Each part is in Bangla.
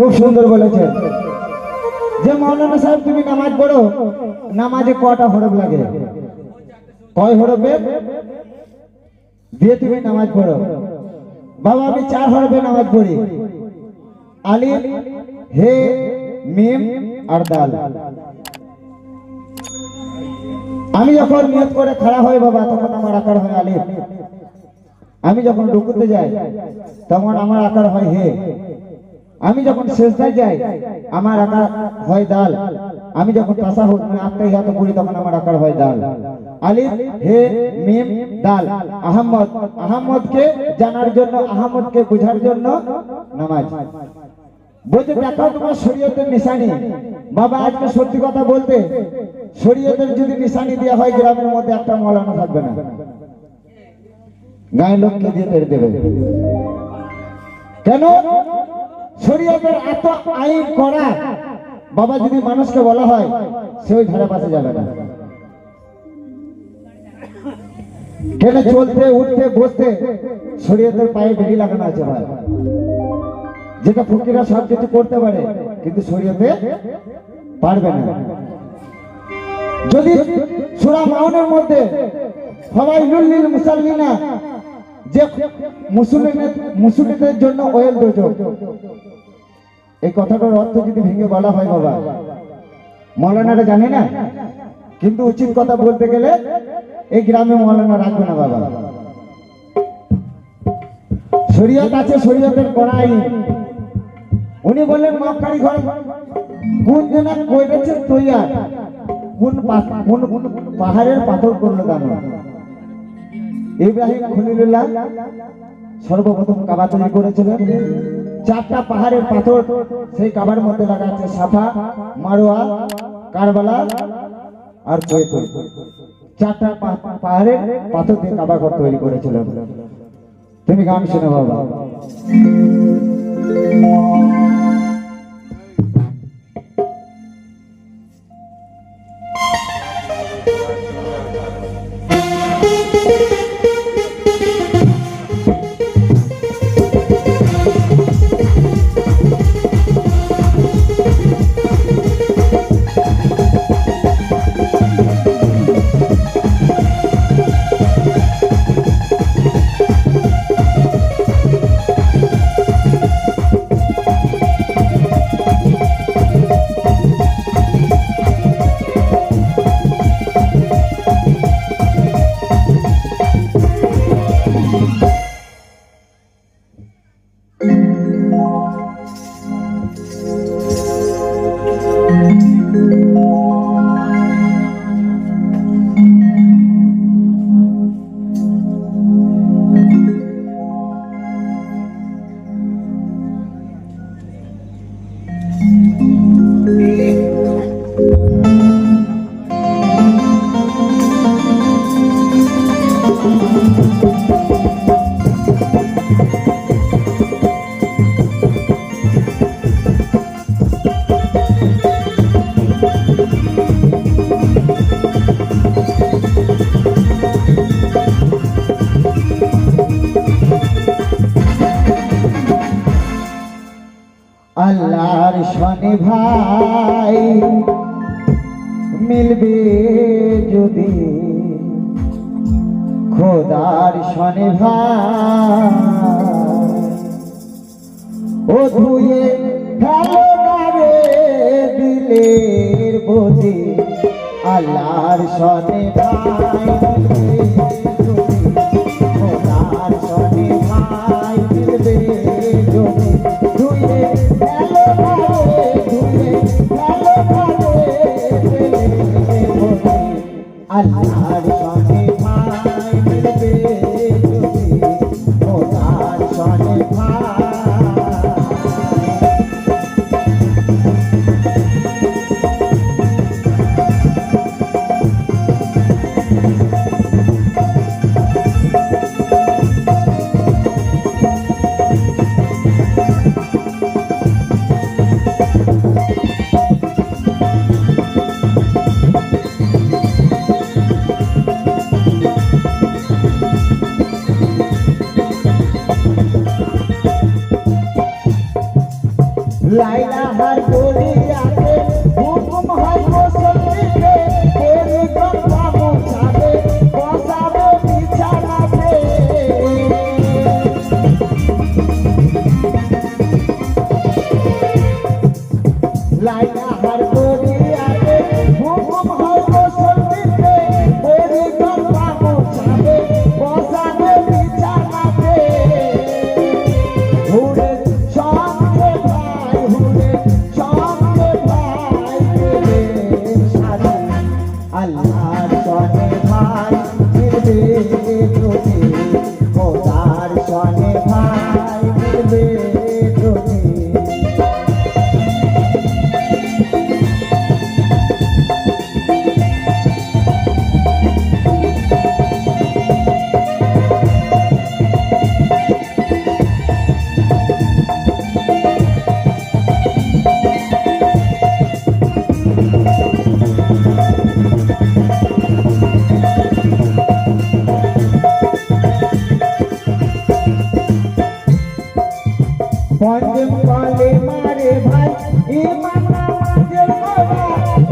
খুব সুন্দর বলেছেন যে মৌলানা সাহেব, তুমি নামাজ পড়ো, নামাজে কটা হরফ লাগে? কয় হরফে? দিয়ে তুমি নামাজ পড়ো। বাবা, আমি চার হরফে নামাজ পড়ি। আলিফ, হে, মিম আর দাল। আমি যখন নিয়ত করে খাড়া হই বাবা, তখন আমার আকার হয় আলিফ। আমি যখন রুকুতে যাই, তখন আমার আকার হয় হে। আমি যখন শেষদায় যাই আমার আকার হয় দাল, আমি যখন তাসাহুদ মানে আত্মাই হাত করি তখন আমার আকার হয় দাল। আলিফ, হে, মিম, দাল। আহমদ আহমদকে জানার জন্য আহমদকে বোঝার জন্য নামাজ। বলতে দেখো তোমার শরীয়তের নিশানি। বাবা আজকে সত্যি কথা বলতে, শরীয়তের যদি নিশানি দেওয়া হয়, গ্রামের মধ্যে একটা মলানো থাকবে না। গায়ে লোককে দিয়ে দেবে। কেন? শরীয়তের এত আইন করা, বাবা যদি মানুষকে বলা হয় সে ওই ধারে পাশে যাবে না। কেন চলতে, উঠতে, বসতে শরীয়তের পায়ে বেরি লাগানো আছে ভাই। যেটা ফকিরা সব কিছু করতে পারে, কিন্তু শরীয়তে পারবে না। যদি সুরা মাউনের মধ্যে সবাই লুল্লিল মুসাল্লিনা, যে মুসলিমের মুসলিমদের জন্য ওয়েল দোজক এই কথাটার অর্থ যদি ভেঙে বলা হয় বাবা। মৌলানারা জানে না? কিন্তু উচিত কথা বলতে গেলে এই গ্রামে মৌলানা রাখবে না বাবা। শরীয়ত আছে, শরীয়তের কড়াই উনি বললেন, মক্কারি ঘর, কোন জনা কইরেছে তৈয়ার? কোন কোন পাহাড়ের পাথর করল দানো ইব্রাহিম খলিলুল্লাহ সর্বপ্রথম কাবা তৈরি করেছিলেন। চারটা পাহাড়ের পাথর সেই কাবার মধ্যে লাগা আছে, সাফা, মারোয়া, কারবালা আর চারটা পাহাড়ের পাথর দিয়ে কাবা ঘর তৈরি করেছিলেন। তুমি গান শুনে বাবা শনি ভাই মিলবে যদি খোদার শনি ভাই E খোদার পঞ্চম পালে মারে ভাই ইমান নামাজের করা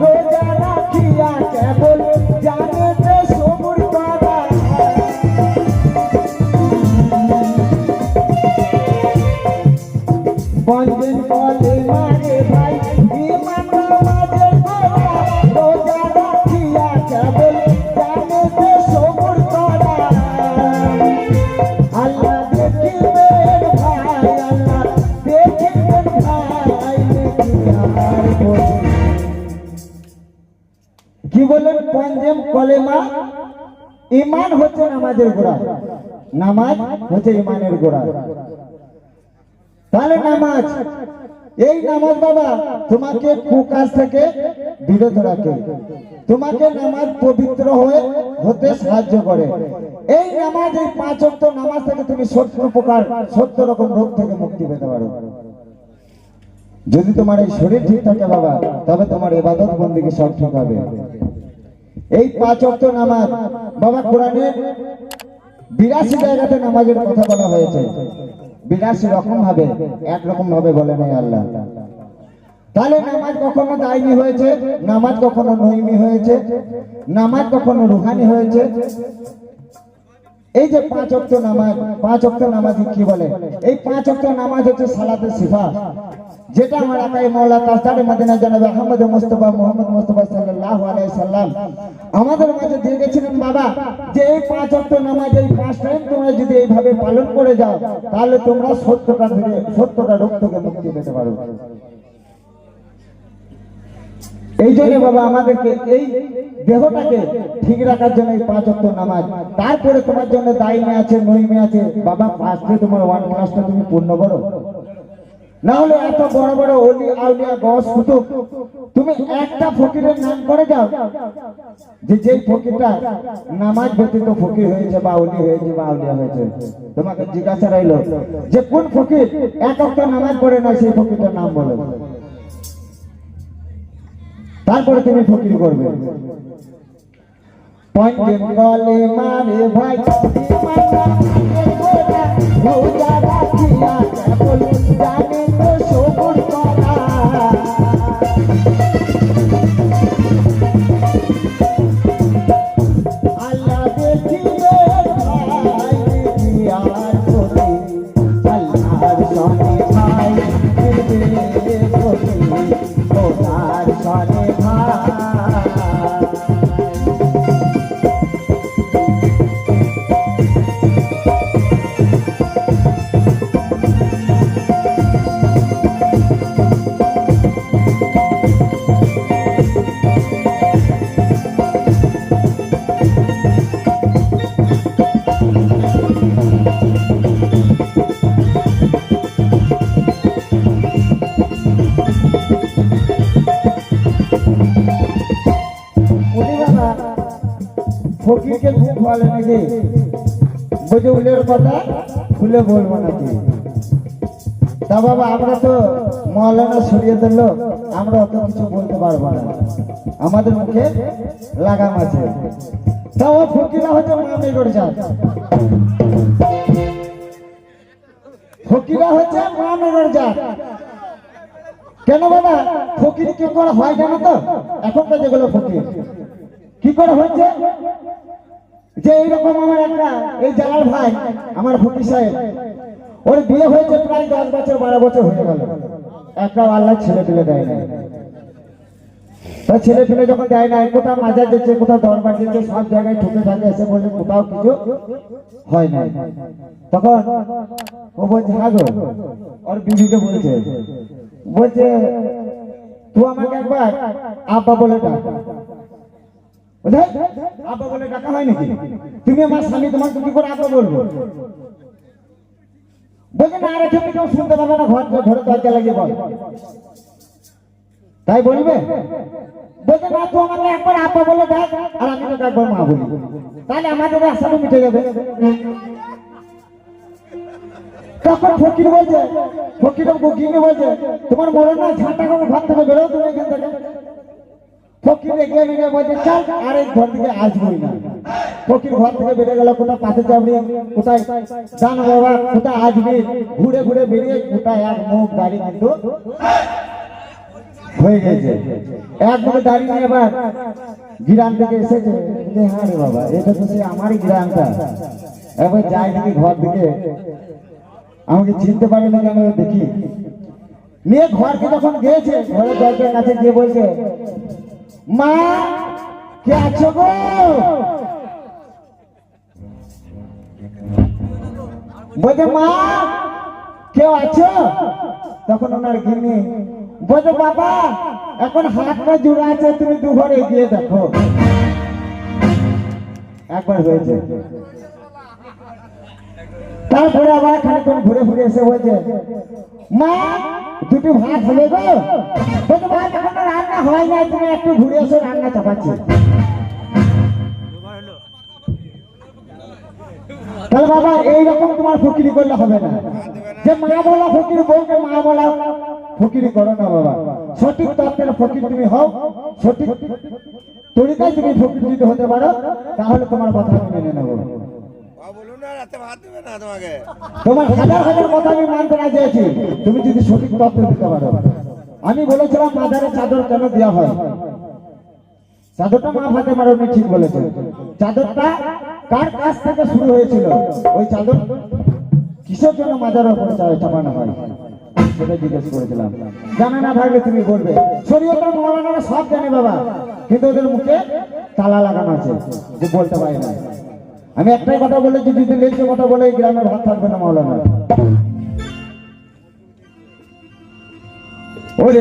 রোজা রাখিয়া কেবল জানে যে কলে মারে কলেমা ইমান হচ্ছে নামাজের গোড়া। নামাজ হচ্ছে ইমানের গোড়া। তাহলে নামাজ, এই নামাজ বাবা, তোমাকে কুকাজ থেকে বিরত রাখে। তোমাকে নামাজ পবিত্র হয়ে, হতে সাহায্য করে। এই নামাজ, এই পাঁচ অক্ট নামাজ থেকে তুমি সত্তর প্রকার, সত্তর রকম রোগ থেকে মুক্তি পেতে পারো। যদি তোমার এই শরীর ঠিক থাকে বাবা, তবে তোমার এবাদত বন্দীকে সব ঠিক হবে। এই পাঁচ অক্ট নামাজ বাবা কোরআনের বিরাশি জায়গাতে নামাজের কথা বলা হয়েছে। বিরাশি রকম ভাবে একরকম ভাবে বলে নাই আল্লাহ। তাহলে নামাজ কখনো দায়নি হয়েছে, নামাজ কখনো নইমি হয়েছে, নামাজ কখনো রুহানি হয়েছে? এই যে পাঁচ অক্ট নামাজ, পাঁচ অক্ট নামাজ কি বলে? এই পাঁচ অক্ট নামাজ হচ্ছে সালাতে সিফা যেটা আমার আকাই মৌলা তাস্তারে মদিনা জানাবে আহমদ মুস্তফা, মোহাম্মদ মুস্তফা সাল্লাল্লাহু আলাইহি সাল্লাম। আমাদের মাঝে দিয়ে গেছিলেন বাবা, যে এই পাঁচ অক্ট নামাজ, এই পাঁচ টাইম তোমরা যদি এইভাবে পালন করে যাও, তাহলে তোমরা সত্যটা থেকে সত্যটা রোগ থেকে মুক্তি পেতে পারো। এই জন্য বাবা, আমাদেরকে এই দেহটাকে ঠিক রাখার জন্য এই পাঁচ অক্ট নামাজ। তারপরে তোমার জন্য দাইমে আছে নইমে আছে। বাবা ফার্স্টে তোমার ওয়ান ক্লাসটা তুমি পূর্ণ করো। না হলে এত বড় বড় অলি, আউলিয়া, গস, কুতুব, তুমি একটা ফকিরের নাম করে যাও। যে যেই ফকিরটা নামাজ ব্যতীত ফকির হয়েছে বা অলি হয়েছে বা আউলিয়া হয়েছে তোমাকে জিজ্ঞাসা রইল, যে কোন ফকির এক অক্ট নামাজ পড়ে না, সেই ফকিরটার নাম বলো। তারপরে তুমি ফকির করবে। পঞ্চম গলে মারে ভাই রোজা রাখিয়া কেবল জানে ফকিরকে খুব ভালো নাকি? বুঝে উলের কথা খুলে বলব নাকি? তা বাবা, আমরা তো মৌলানা সরিয়ে দিল, আমরা অত কিছু বলতে পারব না। আমাদের মুখে লাগাম আছে। তা ও ফকিরা হচ্ছে মা মেগর জাত ফকিরা হচ্ছে মা মেগর জাত কেন বাবা? ফকির কি করে হয় জানো তো? এখনকার যেগুলো ফকির। কি করে হচ্ছে যে এইরকম আমার একটা, এই জালাল ভাই, আমার ফকির সাহেব, ওর বিয়ে হয়েছে প্রায় দশ বছর, বারো বছর হয়ে গেল। একটা আল্লাহ ছেলে পেলে দেয় না তা ছেলে পেলে যখন দেয় না কোথাও মাজার দিচ্ছে কোথাও দরবার দিচ্ছে সব জায়গায় ঠুকে থাকে, এসে বলে কোথাও কিছু হয় না তখন ও বলছে হ্যাঁ গো। ওর বিবিকে বলছে বলছে, তুই আমাকে একবার আব্বা বলে ডাক? তুমি করে বলব? বলছে, না শুনতে ঘর তাই বলবে? বলছে, না একবার আব্বা বলে দেখ, আর আমি তোকে একবার মা বলি। তাহলে আমাদের আশাটা মিটে যাবে। তখন ফকির বলছে ফকির বলছে, তোমার মনে না, ঝাঁটা করে থেকে বেরো তুমি এখান থেকে? আর ঘর থেকে ঘর থেকে বেরিয়ে গেল কোথায় বাবা কোথায় ঘুরে ঘুরে বেরিয়ে কোথায় এক মুখ হয়ে গেছে। এক দাঁড়িয়ে এবার থেকে এসেছে। হ্যাঁ আমারই গ্রামটা। এবার যাই দেখি ঘর দিকে আমাকে চিনতে পারে না আমি দেখি। নিয়ে ঘরকে যখন গিয়েছে, ঘরের দরজার কাছে গিয়ে বলছে মা, কে আছো গো? বলছে, মা, কেউ আছো? তখন ওনার গিনি বলছে, বাবা, এখন হাত পা জুড়ে আছে, তুমি দু ঘরে এগিয়ে দেখো। একবার হয়েছে। তারপরে আবার খানিক্ষণ ঘুরে ঘুরে এসে বলছে, মা দুটো ভাত হবে গো। বলছে ভাত এখন রান্না হয় না তুমি একটু ঘুরে এসো, রান্না চাপাচ্ছি। তাহলে বাবা, এইরকম তোমার ফকিরি করলে হবে না। যে মা বলা ফকির, বউকে মা বলা ফকিরি করো না বাবা। সঠিক তত্ত্বের ফকির তুমি হও। সঠিক তরিকায় তুমি ফকির যদি হতে পারো, তাহলে তোমার কথা আমি মেনে নেব। আমি তুমি যদি সঠিক তত্ত্ব দিতে পারো। আমি বলেছিলাম চাদর কেন দেওয়া হয়? চাদরটা মা ফাতে ঠিক বলেছেন। চাদরটা কার কাছ থেকে শুরু হয়েছিল? ওই চাদর কিসের জন্য উপরে চাপানো হয়? জিজ্ঞেস করেছিলাম। জানা না থাকলে তুমি বলবে। শরীয়তের সব জানে বাবা। কিন্তু ওদের মুখে তালা লাগানো আছে। যে বলতে পারে না। আমি একটাই কথা বলেছি যদি লেখছে কথা বলে গ্রামে ভাত থাকবে না মৌলানা ওরে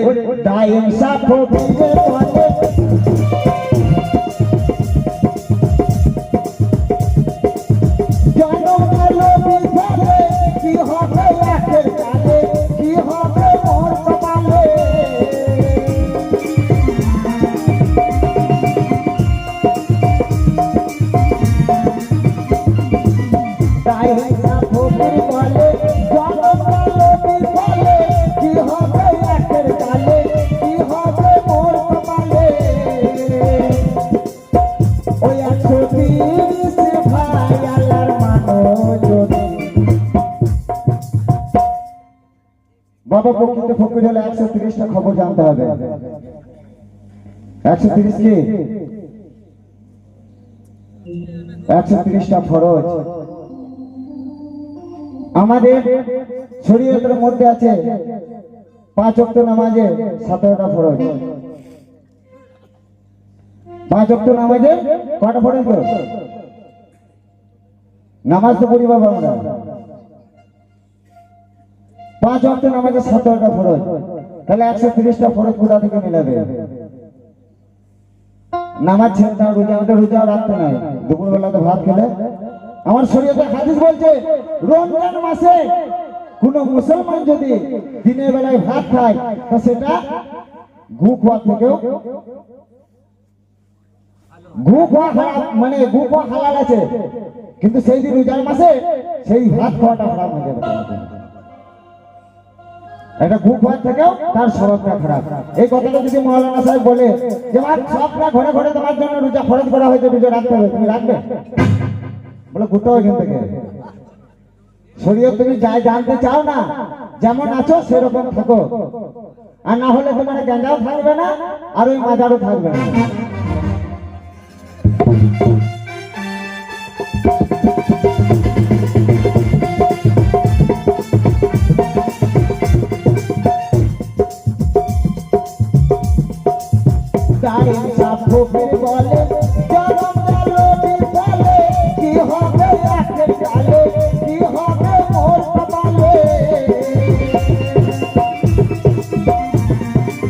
বিধানে কি হবে কি হবে মোর তাই সাফোকের বলে? জনম আলো কি হবে কি হবে ওই একশো তিরিশ ভাই আল্লাহর মানো যদি বাবা প্রকৃত হলে একশো তিরিশটা খবর জানতে হবে। একশো তিরিশ একশো তিরিশটা ফরজ। আমাদের শরীয়তের মধ্যে আছে পাঁচ অক্ট নামাজে সতেরোটা ফরজ। পাঁচ অক্ট নামাজে কটা ফরজ? নামাজ তো পড়ি বাবা আমরা। পাঁচ অক্ট নামাজে সতেরোটা ফরজ। তাহলে একশো তিরিশটা ফরজ কোথা থেকে মিলাবে? নামাজ ছেড়ে দাও, রোজা আমাদের রোজা রাখতে নাই। দুপুরবেলাতে ভাত খেলে আমার শরীয়তে হাদিস বলছে, রমজান মাসে কোন মুসলমান যদি দিনের বেলায় ভাত খায়, তা সেটা ঘু খাওয়া থেকেও মানে হালাল আছে। কিন্তু সেই দিন রোজার মাসে সেই ভাত খাওয়াটা খারাপ হয়ে যাবে। এটা ঘুম খাওয়ার থেকেও তার স্বভাবটা খারাপ। এই কথাটা যদি মৌলানা সাহেব বলে, যে সবটা ঘরে ঘরে তোমার জন্য রোজা খরচ করা হয়েছে, রোজা রাখতে হবে, তুমি রাখবে? বলে কোথাও এখান থেকে। শরীর তুমি যাই জানতে চাও না, যেমন আছো, সেরকম থাকো। আর না হলে তোমার গেঞ্জাও থাকবে না, আর ওই মাজারও থাকবে না।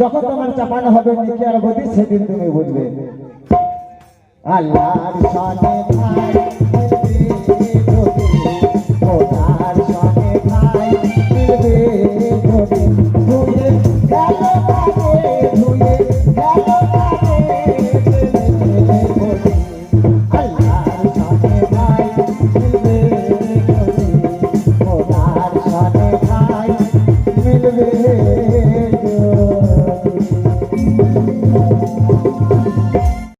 যখন তোমার চাপানো হবে নিকে আর গতি সেদিন তুমি বুঝবে। আল্লাহর সনে ভাই কোথার